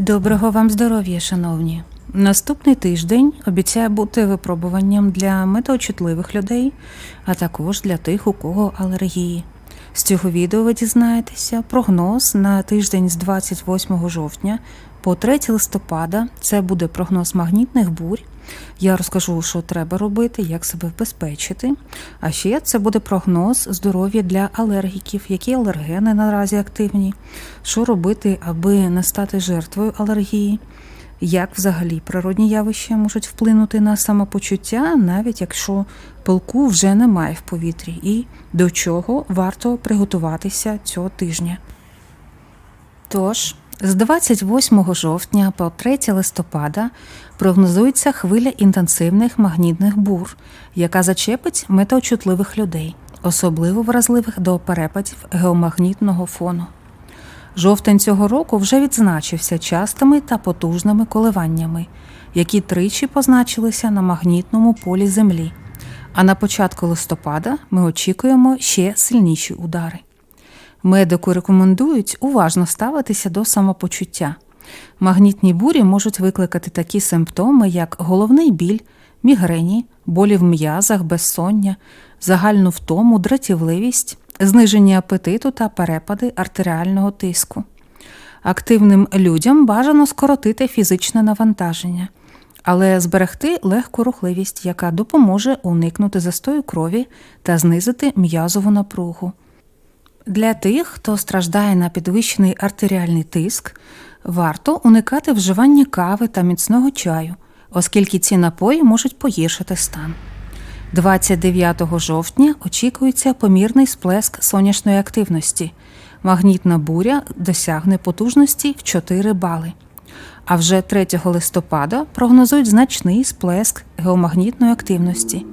Доброго вам здоров'я, шановні. Наступний тиждень обіцяє бути випробуванням для метеочутливих людей, а також для тих, у кого алергії. З цього відео ви дізнаєтеся прогноз на тиждень з 28 жовтня по 3 листопада. Це буде прогноз магнітних бурь. Я розкажу, що треба робити, як себе вбезпечити. А ще це буде прогноз здоров'я для алергіків, які алергени наразі активні, що робити, аби не стати жертвою алергії. Як взагалі природні явища можуть вплинути на самопочуття, навіть якщо пилку вже немає в повітрі, і до чого варто приготуватися цього тижня. Тож, з 28 жовтня по 3 листопада прогнозується хвиля інтенсивних магнітних бур, яка зачепить метеочутливих людей, особливо вразливих до перепадів геомагнітного фону. Жовтень цього року вже відзначився частими та потужними коливаннями, які тричі позначилися на магнітному полі Землі. А на початку листопада ми очікуємо ще сильніші удари. Медику рекомендують уважно ставитися до самопочуття. Магнітні бурі можуть викликати такі симптоми, як головний біль, мігрені, болі в м'язах, безсоння, загальну втому, дратівливість, зниження апетиту та перепади артеріального тиску. Активним людям бажано скоротити фізичне навантаження, але зберегти легку рухливість, яка допоможе уникнути застою крові та знизити м'язову напругу. Для тих, хто страждає на підвищений артеріальний тиск, варто уникати вживання кави та міцного чаю, оскільки ці напої можуть погіршити стан. 29 жовтня очікується помірний сплеск сонячної активності. Магнітна буря досягне потужності в 4 бали. А вже 3 листопада прогнозують значний сплеск геомагнітної активності.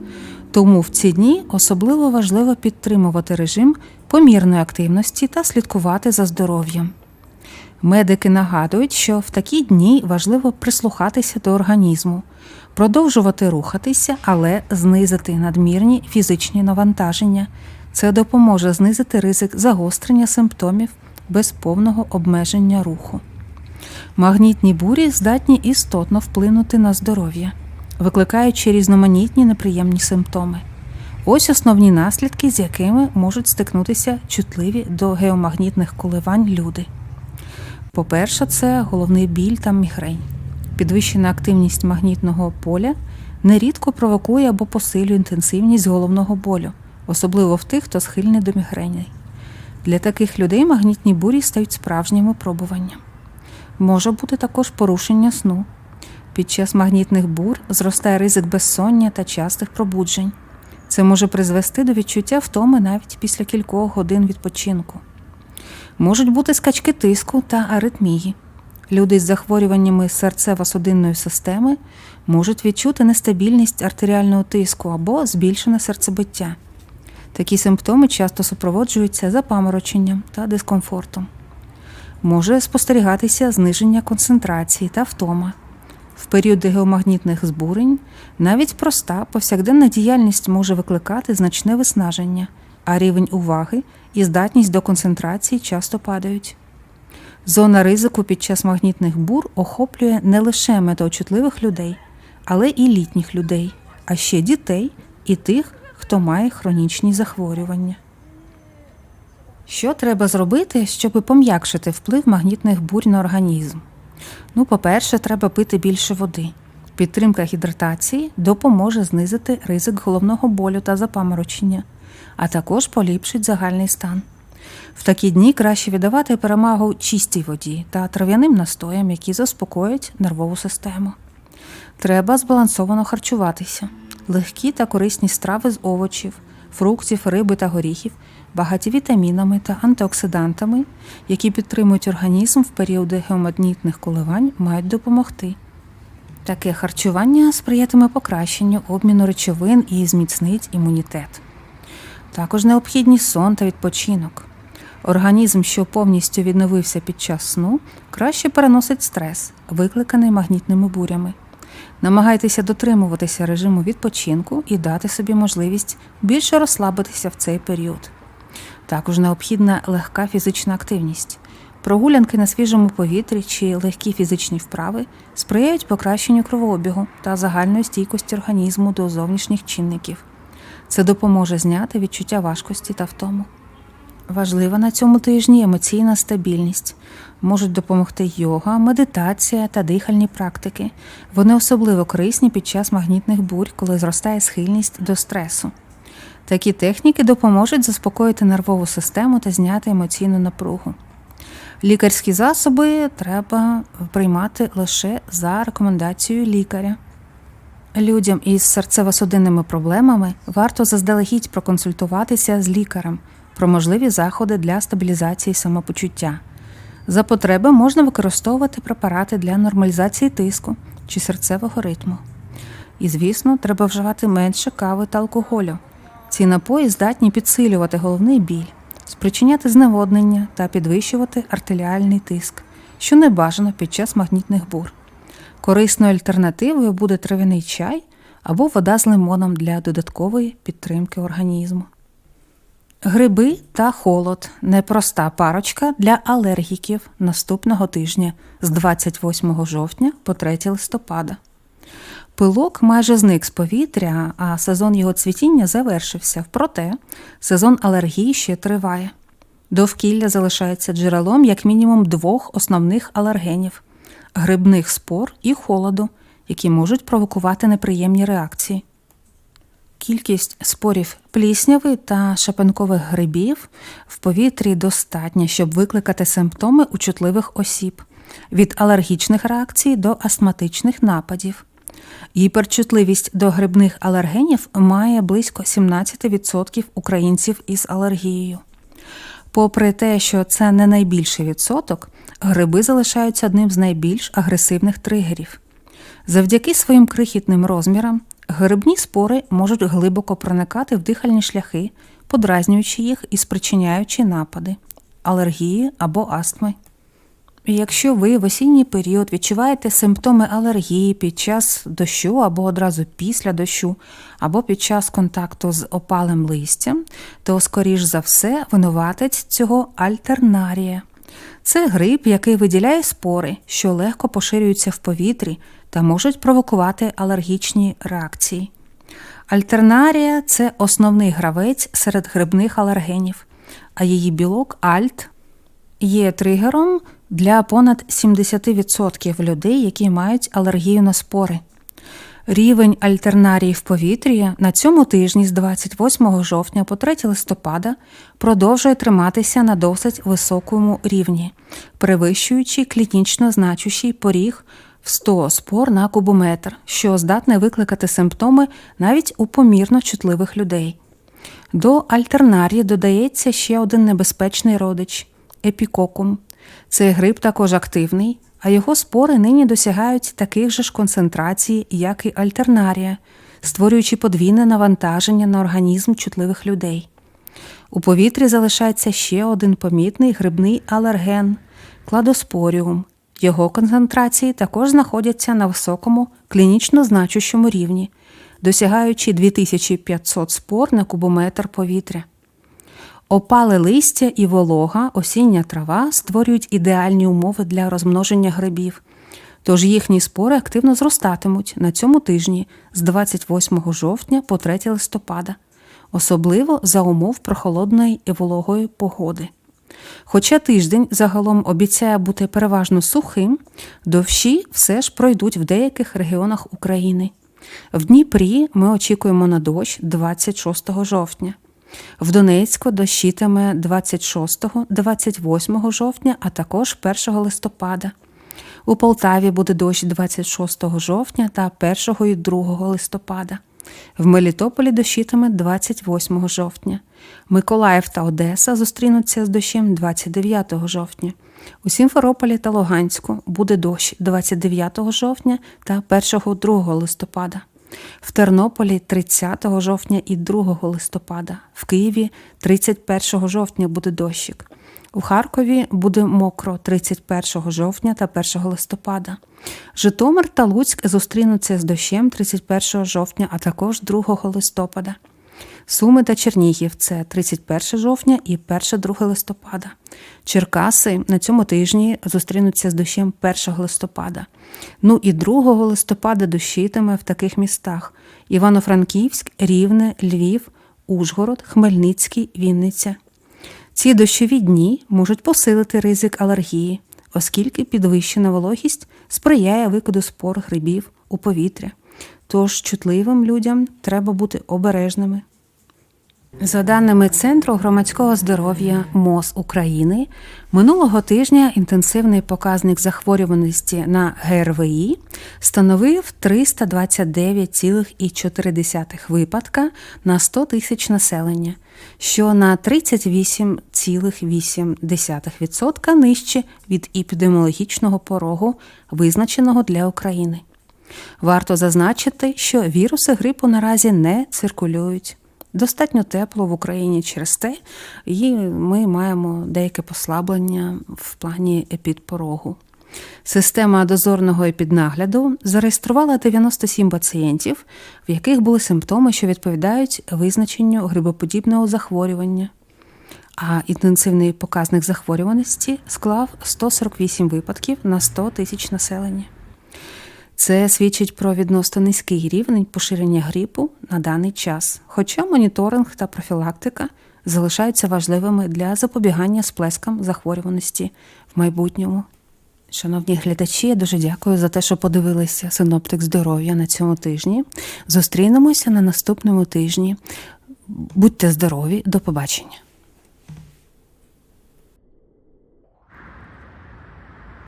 Тому в ці дні особливо важливо підтримувати режим помірної активності та слідкувати за здоров'ям. Медики нагадують, що в такі дні важливо прислухатися до організму, продовжувати рухатися, але знизити надмірні фізичні навантаження. Це допоможе знизити ризик загострення симптомів без повного обмеження руху. Магнітні бурі здатні істотно вплинути на здоров'я, викликаючи різноманітні неприємні симптоми. Ось основні наслідки, з якими можуть стикнутися чутливі до геомагнітних коливань люди. По-перше, це головний біль та мігрень. Підвищена активність магнітного поля нерідко провокує або посилює інтенсивність головного болю, особливо в тих, хто схильний до мігрені. Для таких людей магнітні бурі стають справжнім випробуванням. Може бути також порушення сну. Під час магнітних бур зростає ризик безсоння та частих пробуджень. Це може призвести до відчуття втоми навіть після кількох годин відпочинку. Можуть бути скачки тиску та аритмії. Люди з захворюваннями серцево-судинної системи можуть відчути нестабільність артеріального тиску або збільшене серцебиття. Такі симптоми часто супроводжуються запамороченням та дискомфортом. Може спостерігатися зниження концентрації та втома. В періоди геомагнітних збурень навіть проста повсякденна діяльність може викликати значне виснаження, а рівень уваги і здатність до концентрації часто падають. Зона ризику під час магнітних бур охоплює не лише метеочутливих людей, але і літніх людей, а ще дітей і тих, хто має хронічні захворювання. Що треба зробити, щоб пом'якшити вплив магнітних бурь на організм? Ну, по-перше, треба пити більше води. Підтримка гідратації допоможе знизити ризик головного болю та запаморочення, а також поліпшить загальний стан. В такі дні краще віддавати перемагу чистій воді та трав'яним настоям, які заспокоять нервову систему. Треба збалансовано харчуватися. Легкі та корисні страви з овочів, фруктів, риби та горіхів, багаті вітамінами та антиоксидантами, які підтримують організм в періоди геомагнітних коливань, мають допомогти. Таке харчування сприятиме покращенню обміну речовин і зміцнить імунітет. Також необхідні сон та відпочинок. Організм, що повністю відновився під час сну, краще переносить стрес, викликаний магнітними бурями. Намагайтеся дотримуватися режиму відпочинку і дати собі можливість більше розслабитися в цей період. Також необхідна легка фізична активність. Прогулянки на свіжому повітрі чи легкі фізичні вправи сприяють покращенню кровообігу та загальної стійкості організму до зовнішніх чинників. Це допоможе зняти відчуття важкості та втому. Важлива на цьому тижні емоційна стабільність. Можуть допомогти йога, медитація та дихальні практики. Вони особливо корисні під час магнітних бурь, коли зростає схильність до стресу. Такі техніки допоможуть заспокоїти нервову систему та зняти емоційну напругу. Лікарські засоби треба приймати лише за рекомендацією лікаря. Людям із серцево-судинними проблемами варто заздалегідь проконсультуватися з лікарем про можливі заходи для стабілізації самопочуття. За потреби можна використовувати препарати для нормалізації тиску чи серцевого ритму. І, звісно, треба вживати менше кави та алкоголю. Ці напої здатні підсилювати головний біль, спричиняти зневоднення та підвищувати артеріальний тиск, що не бажано під час магнітних бур. Корисною альтернативою буде трав'яний чай або вода з лимоном для додаткової підтримки організму. Гриби та холод непроста парочка для алергіків наступного тижня з 28 жовтня по 3 листопада. Пилок майже зник з повітря, а сезон його цвітіння завершився. Проте сезон алергії ще триває. Довкілля залишається джерелом як мінімум двох основних алергенів грибних спор і холоду, які можуть провокувати неприємні реакції. Кількість спорів плісняви та шапанкових грибів в повітрі достатня, щоб викликати симптоми у чутливих осіб від алергічних реакцій до астматичних нападів. Гіперчутливість до грибних алергенів має близько 17% українців із алергією. Попри те, що це не найбільший відсоток, гриби залишаються одним з найбільш агресивних тригерів. Завдяки своїм крихітним розмірам грибні спори можуть глибоко проникати в дихальні шляхи, подразнюючи їх і спричиняючи напади, алергії або астми. Якщо ви в осінній період відчуваєте симптоми алергії під час дощу або одразу після дощу, або під час контакту з опалим листям, то, скоріш за все, винуватець цього альтернарія. Це гриб, який виділяє спори, що легко поширюються в повітрі та можуть провокувати алергічні реакції. Альтернарія це основний гравець серед грибних алергенів, а її білок альт є тригером для понад 70% людей, які мають алергію на спори. Рівень альтернарії в повітрі на цьому тижні з 28 жовтня по 3 листопада продовжує триматися на досить високому рівні, перевищуючи клінічно значущий поріг в 100 спор на кубометр, що здатне викликати симптоми навіть у помірно чутливих людей. До альтернарії додається ще один небезпечний родич епікокум. Цей гриб також активний, а його спори нині досягають таких же ж концентрацій, як і альтернарія, створюючи подвійне навантаження на організм чутливих людей. У повітрі залишається ще один помітний грибний алерген кладоспоріум. Його концентрації також знаходяться на високому клінічно значущому рівні, досягаючи 2500 спор на кубометр повітря. Опале листя і волога, осіння трава створюють ідеальні умови для розмноження грибів, тож їхні спори активно зростатимуть на цьому тижні з 28 жовтня по 3 листопада, особливо за умов прохолодної і вологої погоди. Хоча тиждень загалом обіцяє бути переважно сухим, дощі все ж пройдуть в деяких регіонах України. В Дніпрі ми очікуємо на дощ 26 жовтня. В Донецьку дощитиме 26, 28 жовтня, а також 1 листопада. У Полтаві буде дощ 26 жовтня та 1 і 2 листопада. В Мелітополі дощитиме 28 жовтня. Миколаїв та Одеса зустрінуться з дощем 29 жовтня. У Сімферополі та Луганську буде дощ 29 жовтня та 1-2 листопада. В Тернополі 30 жовтня і 2 листопада. В Києві 31 жовтня буде дощик. У Харкові буде мокро 31 жовтня та 1 листопада. Житомир та Луцьк зустрінуться з дощем 31 жовтня, а також 2 листопада. Суми та Чернігів це 31 жовтня і 1-2 листопада. Черкаси на цьому тижні зустрінуться з дощем 1 листопада. Ну і 2 листопада дощитиме в таких містах: Івано-Франківськ, Рівне, Львів, Ужгород, Хмельницький, Вінниця. Ці дощові дні можуть посилити ризик алергії, оскільки підвищена вологість сприяє викиду спор грибів у повітря. Тож чутливим людям треба бути обережними. За даними Центру громадського здоров'я МОЗ України, минулого тижня інтенсивний показник захворюваності на ГРВІ становив 329,4 випадка на 100 тисяч населення, що на 38,8% нижче від епідеміологічного порогу, визначеного для України. Варто зазначити, що віруси грипу наразі не циркулюють. Достатньо тепло в Україні через те, і ми маємо деяке послаблення в плані епідпорогу. Система дозорного епіднагляду зареєструвала 97 пацієнтів, в яких були симптоми, що відповідають визначенню грибоподібного захворювання. А інтенсивний показник захворюваності склав 148 випадків на 100 тисяч населення. Це свідчить про відносно низький рівень поширення грипу на даний час, хоча моніторинг та профілактика залишаються важливими для запобігання сплескам захворюваності в майбутньому. Шановні глядачі, я дуже дякую за те, що подивилися синоптик здоров'я на цьому тижні. Зустрінемося на наступному тижні. Будьте здорові, до побачення.